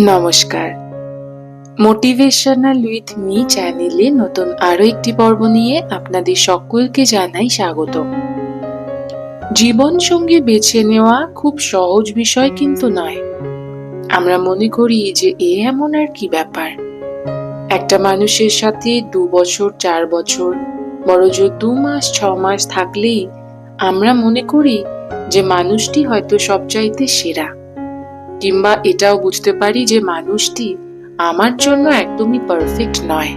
নমস্কার। Motivational with me চ্যানেলে নতুন আরও একটি পর্ব নিয়ে আপনাদের সকলকে জানাই স্বাগত। জীবন সঙ্গী বেছে নেওয়া খুব সহজ বিষয় কিন্তু নয়। আমরা মনে করি যে এ এমন আর কি ব্যাপার। একটা মানুষের সাথে দু বছর, চার বছর বড়জোর দু মাস, ছ মাস থাকলেই আমরা মনে করি যে মানুষটি হয়তো সবচাইতে সেরা। কিংবা এটাও বুঝতে পারি যে মানুষটি আমার জন্য একদমই পারফেক্ট নয়।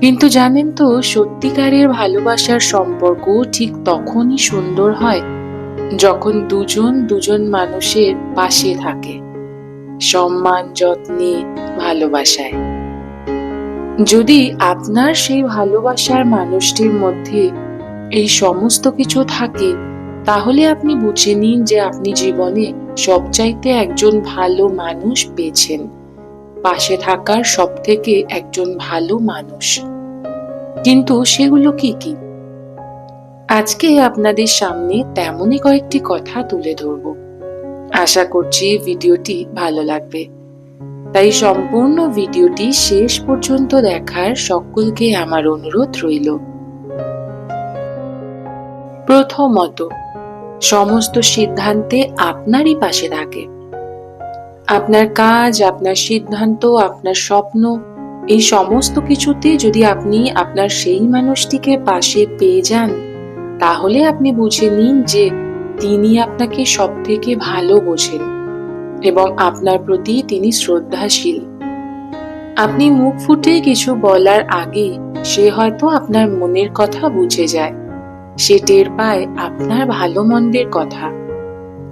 কিন্তু জানেন তো, সত্যিকারের ভালোবাসার সম্পর্ক ঠিক তখনই সুন্দর হয় যখন দুজন দুজন মানুষের পাশে থাকে। সম্মান, যত্নে, ভালোবাসায়। যদি আপনার সেই ভালোবাসার মানুষটির মধ্যে এই সমস্ত কিছু থাকে, তাহলে আপনি বুঝে নিন যে আপনি জীবনে সবচাইতে একজন ভালো মানুষ পেয়েছেন। পাশে থাকার সব থেকে একজন ভালো মানুষ। কিন্তু সেগুলো কি কি? আজকে আপনাদের সামনে তেমনই কয়েকটি কথা তুলে ধরব। আশা করছি ভিডিওটি ভালো লাগবে। তাই সম্পূর্ণ ভিডিওটি শেষ পর্যন্ত দেখার সকলকে আমার অনুরোধ রইল। প্রথমত সমস্ত সিদ্ধান্তে আপনারই পাশে থাকে। আপনার কাজ, আপনার সিদ্ধান্ত, আপনার স্বপ্ন, এই সমস্ত কিছুতে যদি আপনি আপনার সেই মানুষটিকে পাশে পেয়ে যান, তাহলে আপনি বুঝে নিন যে তিনি আপনাকে সব থেকে ভালো বোঝেন এবং আপনার প্রতি তিনি শ্রদ্ধাশীল। আপনি মুখ ফুটে কিছু বলার আগে সে হয়তো আপনার মনের কথা বুঝে যায়। সে টের পায় আপনার ভালো মন্দের কথা।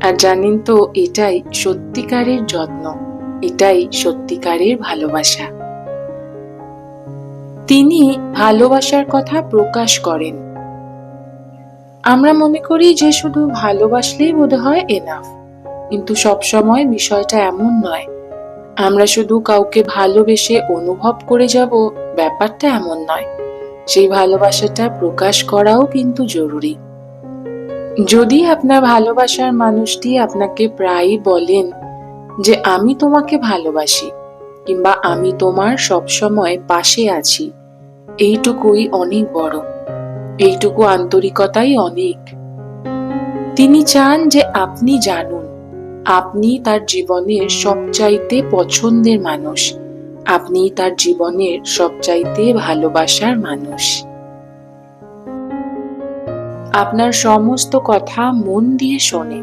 আর জানেন তো, এটাই সত্যিকারের যত্ন, এটাই সত্যিকারের ভালোবাসা। তিনি ভালোবাসার কথা প্রকাশ করেন। আমরা মনে করি যে শুধু ভালোবাসলেই বোধ হয় এনাফ কিন্তু সবসময় বিষয়টা এমন নয়। আমরা শুধু কাউকে ভালোবেসে অনুভব করে যাব, ব্যাপারটা এমন নয়। সেই ভালোবাসাটা প্রকাশ করাও কিন্তু জরুরি। যদি আপনার ভালোবাসার মানুষটি আপনাকে প্রায়ই বলেন যে, আমি তোমাকে ভালোবাসি কিংবা, আমি তোমার সব সময় পাশে আছি এইটুকুই অনেক বড়। এইটুকু আন্তরিকতাই অনেক। তিনি চান যে আপনি জানুন, আপনি তার জীবনের সবচাইতে পছন্দের মানুষ। আপনি তার জীবনের সবচাইতে ভালোবাসার মানুষ। আপনার সমস্ত কথা মন দিয়ে শোনে।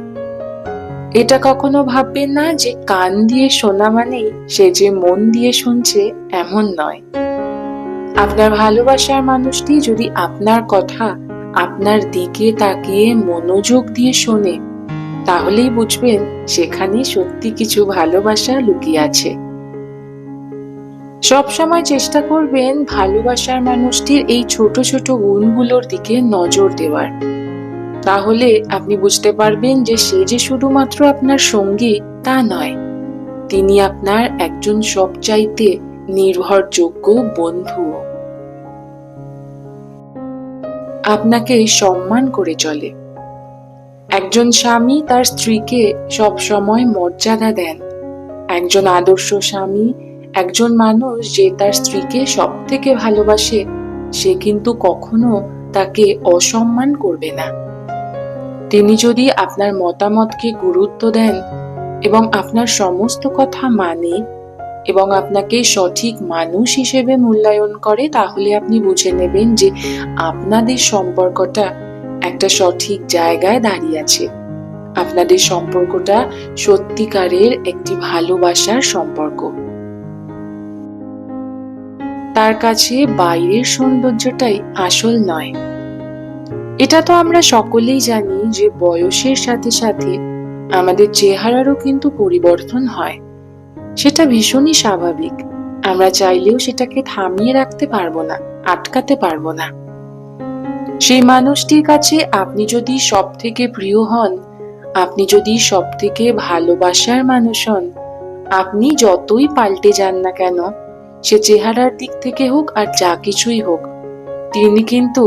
এটা কখনো ভাববেন না যে কান দিয়ে শোনা মানেই সে যে মন দিয়ে শুনছে এমন নয়। আপনার ভালোবাসার মানুষটি যদি আপনার কথা আপনার দিকে তাকিয়ে মনোযোগ দিয়ে শোনে, তাহলেই বুঝবেন সেখানে সত্যি কিছু ভালোবাসা লুকিয়ে আছে। সব সময় চেষ্টা করবেন ভালোবাসার মানুষটির এই ছোট ছোট গুণগুলোর দিকে নজর দেওয়ার। তাহলে আপনি বুঝতে পারবেন যে সে যে শুধুমাত্র আপনার সঙ্গী, তা নয়। তিনি আপনার একজন সবচাইতে নির্ভরযোগ্য বন্ধু আপনাকে সম্মান করে চলে। একজন স্বামী তার স্ত্রীকে সব সময় মর্যাদা দেন। একজন আদর্শ স্বামী একজন মানুষ যে তার স্ত্রীকে সব থেকে ভালোবাসে, সে কিন্তু কখনো তাকে অসম্মান করবে না। তিনি যদি আপনার মতামতকে গুরুত্ব দেন এবং আপনার সমস্ত কথা মানে এবং আপনাকে সঠিক মানুষ হিসেবে মূল্যায়ন করে, তাহলে আপনি বুঝে নেবেন যে আপনাদের সম্পর্কটা একটা সঠিক জায়গায় দাঁড়িয়ে আছে। আপনাদের সম্পর্কটা সত্যিকারের একটি ভালোবাসার সম্পর্ক। তার কাছে বাইরের সৌন্দর্যটাই আসল নয়। এটা তো আমরা সকলেই জানি যে বয়সের সাথে সাথে আমাদের চেহারারও কিন্তু পরিবর্তন হয়। সেটা ভীষণই স্বাভাবিক। আমরা চাইলেও সেটাকে থামিয়ে রাখতে পারব না, আটকাতে পারব না। সেই মানুষটির কাছে আপনি যদি সব থেকে প্রিয় হন, আপনি যদি সব থেকে ভালোবাসার মানুষ হন, আপনি যতই পাল্টে যান না কেন সে চেহারার দিক থেকে হোক আর যা কিছুই হোক, তিনি কিন্তু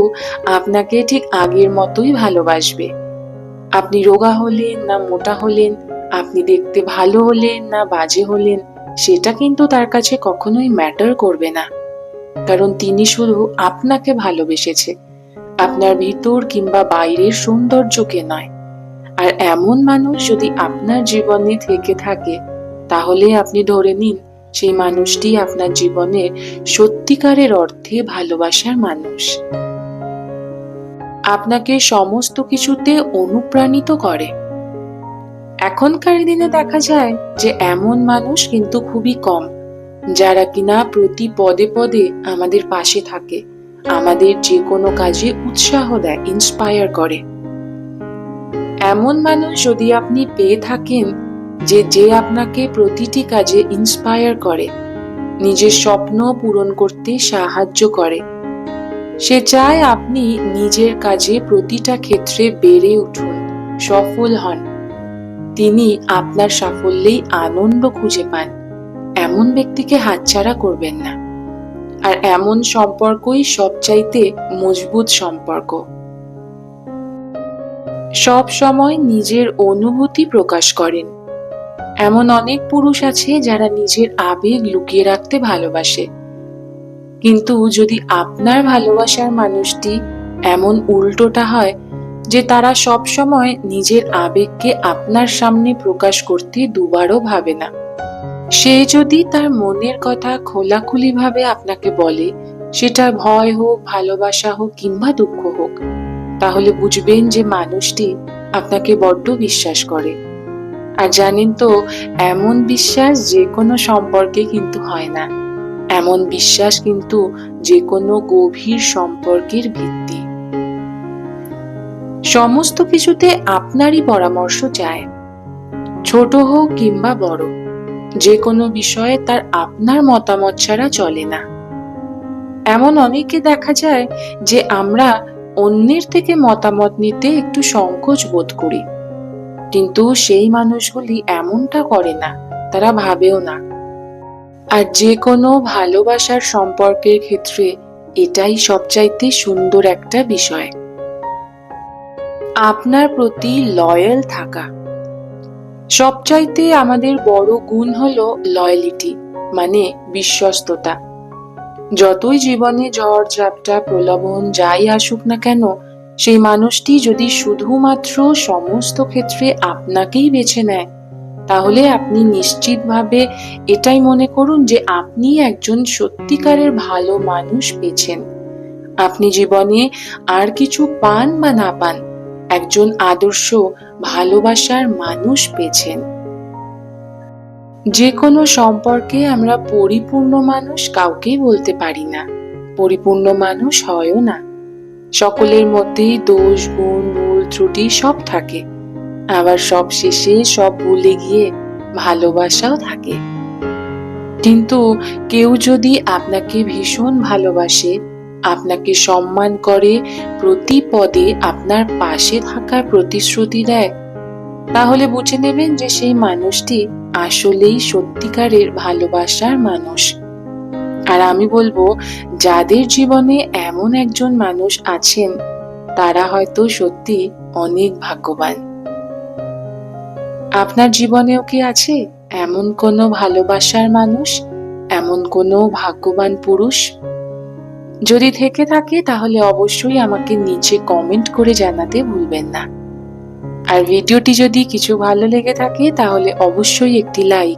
আপনাকে ঠিক আগের মতোই ভালোবাসবে। আপনি রোগা হলেন না মোটা হলেন, আপনি দেখতে ভালো হলেন না বাজে হলেন, সেটা কিন্তু তার কাছে কখনোই ম্যাটার করবে না। কারণ তিনি শুধু আপনাকে ভালোবেসেছে, আপনার ভিতর কিংবা বাইরের সৌন্দর্যকে নয়। আর এমন মানুষ যদি আপনার জীবনে থেকে থাকে, তাহলে আপনি ধরে নিন সেই মানুষটি আপনার জীবনের সত্যিকারের অর্থে ভালোবাসার মানুষ। আপনাকে সমস্ত কিছুতে অনুপ্রাণিত করে। এখনকার দিনে দেখা যায় যে এমন মানুষ কিন্তু খুবই কম, যারা কিনা প্রতি পদে পদে আমাদের পাশে থাকে, আমাদের যে কোনো কাজে উৎসাহ দেয় ইন্সপায়ার করে। এমন মানুষ যদি আপনি পেয়ে থাকেন যে যে আপনাকে প্রতিটি কাজে ইন্সপায়ার করে, নিজের স্বপ্ন পূরণ করতে সাহায্য করে, সে চায় আপনি নিজের কাজে প্রতিটা ক্ষেত্রে বেড়ে উঠুন, সফল হন। তিনি আপনার সাফল্যেই আনন্দ খুঁজে পান, এমন ব্যক্তিকে হাতছাড়া করবেন না। আর এমন সম্পর্কই সবচাইতে মজবুত সম্পর্ক। সব সময় নিজের অনুভূতি প্রকাশ করেন। এমন অনেক পুরুষ আছে যারা নিজের আবেগ লুকিয়ে রাখতে ভালোবাসে। কিন্তু যদি আপনার ভালোবাসার মানুষটি এমন উল্টোটা হয় যে তারা সব সময় নিজের আবেগকে আপনার সামনে প্রকাশ করতে দুবারও ভাবে না। সে যদি তার মনের কথা খোলাখুলিভাবে আপনাকে বলে, সেটা ভয় হোক, ভালোবাসা হোক কিংবা দুঃখ হোক, তাহলে বুঝবেন যে মানুষটি আপনাকে বড্ড বিশ্বাস করে। আর জানেন তো, এমন বিশ্বাস যে কোনো সম্পর্কে কিন্তু হয় না। এমন বিশ্বাস কিন্তু যে কোনো গভীর সম্পর্কের ভিত্তি। সমস্ত কিছুতে আপনারই পরামর্শ চায়। ছোট হোক কিংবা বড় যে কোনো বিষয়ে তার আপনার মতামত ছাড়া চলে না। এমন অনেকে দেখা যায় যে আমরা অন্যের থেকে মতামত নিতে একটু সংকোচ বোধ করি। কিন্তু সেই মানুষগুলি এমনটা করে না, তারা ভাবেও না। আর যে কোনো ভালোবাসার সম্পর্কের ক্ষেত্রে এটাই সবচাইতে সুন্দর একটা বিষয়। আপনার প্রতি লয়াল থাকা। সবচাইতে আমাদের বড় গুণ হলো লয়ালিটি মানে বিশ্বস্ততা। যতই জীবনে ঝড়, ঝাপটা, প্রলোভন, যাই আসুক না কেন সেই মানুষটি যদি শুধুমাত্র সমস্ত ক্ষেত্রে আপনাকেই বেছে নেয়, তাহলে আপনি নিশ্চিতভাবে এটাই মনে করুন যে আপনি একজন সত্যিকারের ভালো মানুষ পেয়েছেন। আপনি জীবনে আর কিছু পান বা না পান, একজন আদর্শ, ভালোবাসার মানুষ পেয়েছেন। যে কোনো সম্পর্কে আমরা পরিপূর্ণ মানুষ কাউকেই বলতে পারি না। পরিপূর্ণ মানুষ হয়ও না। সকলের মধ্যেই দোষ, গুণ, ভুল, ত্রুটি সব থাকে। আবার সব শেষে সব ভুলে গিয়ে ভালোবাসাও থাকে। কিন্তু কেউ যদি আপনাকে ভীষণ ভালোবাসে, আপনাকে সম্মান করে, প্রতি পদে আপনার পাশে থাকার প্রতিশ্রুতি দেয়, তাহলে বুঝে নেবেন যে সেই মানুষটি আসলেই সত্যিকারের ভালোবাসার মানুষ। আর আমি বলব, যাদের জীবনে এমন একজন মানুষ আছেন, তারা হয়তো সত্যি অনেক ভাগ্যবান। আপনার জীবনেও কি আছে এমন কোনো ভালোবাসার মানুষ? এমন কোনো ভাগ্যবান পুরুষ? যদি থেকে থাকে, তাহলে অবশ্যই আমাকে নিচে কমেন্ট করে জানাতে ভুলবেন না। আর ভিডিওটি যদি কিছু ভালো লেগে থাকে, তাহলে অবশ্যই একটি লাইক